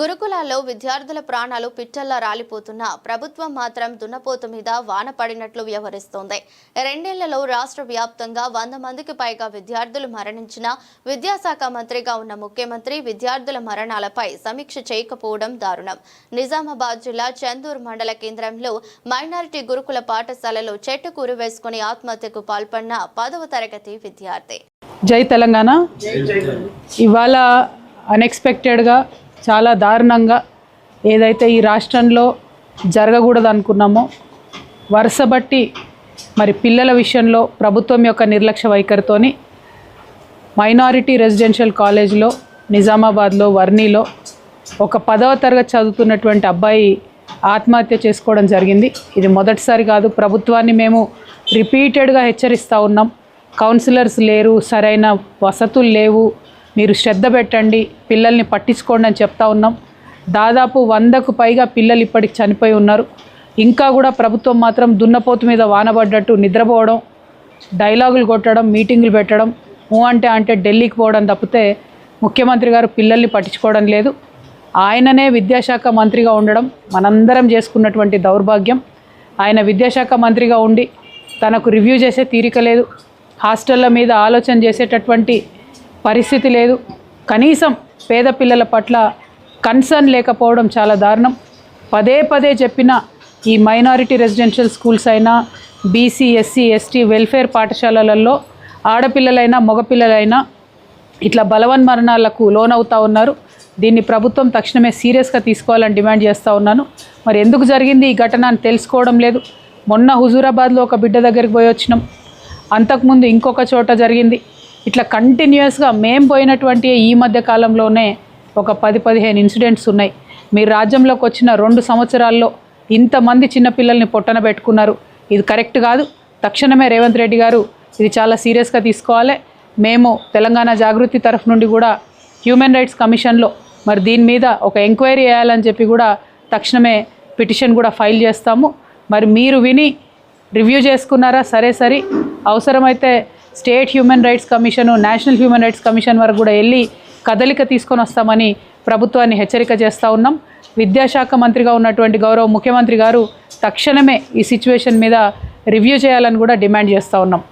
గురుకులాల్లో విద్యార్థుల ప్రాణాలు పిట్టల్లా రాలిపోతున్నా ప్రభుత్వం మాత్రం దున్నపోతు మీద వాన పడినట్లు వ్యవహరిస్తోంది. రెండేళ్ళలో రాష్ట్ర వ్యాప్తంగా వంద మందికి పైగా విద్యార్థులు మరణించిన విద్యాశాఖ మంత్రిగా ఉన్న ముఖ్యమంత్రి విద్యార్థుల మరణాలపై సమీక్ష చేయకపోవడం దారుణం. నిజామాబాద్ జిల్లా చందూర్ మండల కేంద్రంలో మైనారిటీ గురుకుల పాఠశాలలో చెట్టు కూరు వేసుకుని ఆత్మహత్యకు పాల్పడిన పదవ తరగతి విద్యార్థి. జై తెలంగాణ. ఇవాళ అన్ఎక్స్పెక్టెడ్గా చాలా దారుణంగా ఏదైతే ఈ రాష్ట్రంలో జరగకూడదు అనుకున్నామో వరుస బట్టి మరి పిల్లల విషయంలో ప్రభుత్వం యొక్క నిర్లక్ష్య వైఖరితోని మైనారిటీ రెసిడెన్షియల్ కాలేజ్లో నిజామాబాద్లో వర్ణిలో ఒక పదవ తరగతి చదువుతున్నటువంటి అబ్బాయి ఆత్మహత్య చేసుకోవడం జరిగింది. ఇది మొదటిసారి కాదు ప్రభుత్వాన్ని మేము రిపీటెడ్గా హెచ్చరిస్తూ ఉన్నాం. కౌన్సిలర్స్ లేరు సరైన వసతులు లేవు మీరు శ్రద్ధ పెట్టండి పిల్లల్ని పట్టించుకోండి అని చెప్తా ఉన్నాం. దాదాపు వందకు పైగా పిల్లలు ఇప్పటికి చనిపోయి ఉన్నారు. ఇంకా కూడా ప్రభుత్వం మాత్రం దున్నపోతు మీద వానబడ్డట్టు నిద్రపోవడం డైలాగులు కొట్టడం మీటింగులు పెట్టడం ఊ అంటే అంటే ఢిల్లీకి పోవడం తప్పితే ముఖ్యమంత్రి గారు పిల్లల్ని పట్టించుకోవడం లేదు. ఆయననే విద్యాశాఖ మంత్రిగా ఉండడం మనందరం చేసుకున్నటువంటి దౌర్భాగ్యం. ఆయన విద్యాశాఖ మంత్రిగా ఉండి తనకు రివ్యూ చేసే తీరిక లేదు. హాస్టళ్ళ మీద ఆలోచన చేసేటటువంటి పరిస్థితి లేదు. కనీసం పేద పిల్లల పట్ల కన్సర్న్ లేకపోవడం చాలా దారుణం. పదే పదే చెప్పిన ఈ మైనారిటీ రెసిడెన్షియల్ స్కూల్స్ అయినా బీసీ ఎస్సీ ఎస్టీ వెల్ఫేర్ పాఠశాలలలో ఆడపిల్లలైనా మగపిల్లలైనా ఇట్లా బలవన్ మరణాలకు ఉన్నారు. దీన్ని ప్రభుత్వం తక్షణమే సీరియస్గా తీసుకోవాలని డిమాండ్ చేస్తూ ఉన్నాను. మరి ఎందుకు జరిగింది ఈ ఘటన అని తెలుసుకోవడం లేదు. మొన్న హుజూరాబాద్లో ఒక బిడ్డ దగ్గరికి పోయి వచ్చినాం. అంతకుముందు ఇంకొక చోట జరిగింది. ఇట్లా కంటిన్యూస్గా మేం పోయినటువంటి ఈ మధ్య కాలంలోనే ఒక పది పదిహేను ఇన్సిడెంట్స్ ఉన్నాయి. మీరు రాజ్యంలోకి వచ్చిన రెండు సంవత్సరాల్లో ఇంతమంది చిన్నపిల్లల్ని పొట్టన పెట్టుకున్నారు. ఇది కరెక్ట్ కాదు. తక్షణమే రేవంత్ రెడ్డి గారు ఇది చాలా సీరియస్గా తీసుకోవాలి. మేము తెలంగాణ జాగృతి తరఫు నుండి కూడా హ్యూమన్ రైట్స్ కమిషన్లో మరి దీని మీద ఒక ఎంక్వైరీ చేయాలని చెప్పి కూడా తక్షణమే పిటిషన్ కూడా ఫైల్ చేస్తాము. మరి మీరు విని రివ్యూ చేసుకున్నారా? సరే సరి. అవసరమైతే state human rights commission national human rights commission వరకు కూడా వెళ్ళి కదలిక తీసుకొని వస్తామని ప్రభుత్వాన్ని హెచ్చరిక చేస్తూ ఉన్నాం. విద్యాశాఖ మంత్రిగా ఉన్నటువంటి గౌరవ ముఖ్యమంత్రి గారు తక్షణమే ఈ సిచ్యువేషన్ మీద రివ్యూ చేయాలని కూడా డిమాండ్ చేస్తూ ఉన్నాం.